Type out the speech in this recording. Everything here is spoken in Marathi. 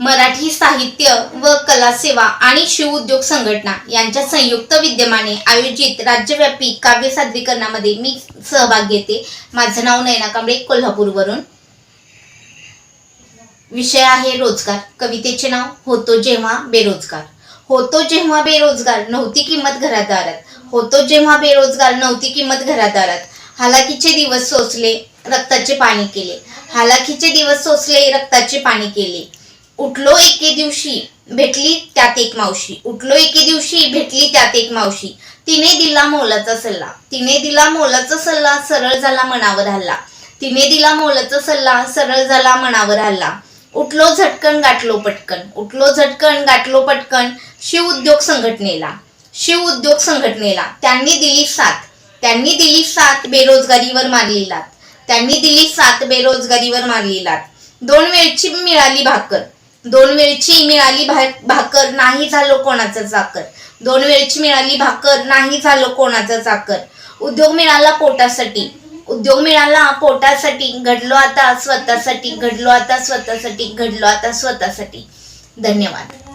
मराठी साहित्य व कला सेवा आणि शिव उद्योग संघटना यांच्या संयुक्त विद्यमाने आयोजित राज्यव्यापी काव्य सादरीकरणामध्ये मी सहभाग घेते. माझं नाव नयना कांबळे कोल्हापूरवरून. विषय आहे रोजगार. कवितेचे नाव होतो जेव्हा बेरोजगार. होतो जेव्हा बेरोजगार नव्हती किंमत घरादारात. होतो जेव्हा बेरोजगार नव्हती किंमत घरादारात. हालाकीचे दिवस सोसले रक्ताचे पाणी केले. हालाकीचे दिवस सोसले रक्ताचे पाणी केले. उठलो एके दिवशी भेटली त्यात एक मावशी. उठलो एके दिवशी भेटली त्यात एक मावशी. तिने दिला मोलाचा सल्ला. तिने दिला मोलाचा सल्ला सरळ झाला मनावर हल्ला. तिने दिला मोलाचा सल्ला सरळ झाला मनावर हल्ला. उठलो झटकन गाठलो पटकन. उठलो झटकन गाठलो पटकन शिव उद्योग संघटनेला. शिव उद्योग संघटनेला. त्यांनी दिली साथ. त्यांनी दिली साथ बेरोजगारीवर मारली लात. त्यांनी दिली साथ बेरोजगारीवर मारली लात. दोन वेळची मिळाली भाकर. दोन वेळची मिळाली भा- भाकर नाही झालो कोणाचं चाकर दोन वेळची मिळाली भाकर नाही झालो कोणाचा चाकर उद्योग मिळाला पोटासाठी. उद्योग मिळाला पोटासाठी. घडलो आता स्वतःसाठी घडलो आता स्वतःसाठी घडलो आता स्वतःसाठी. धन्यवाद.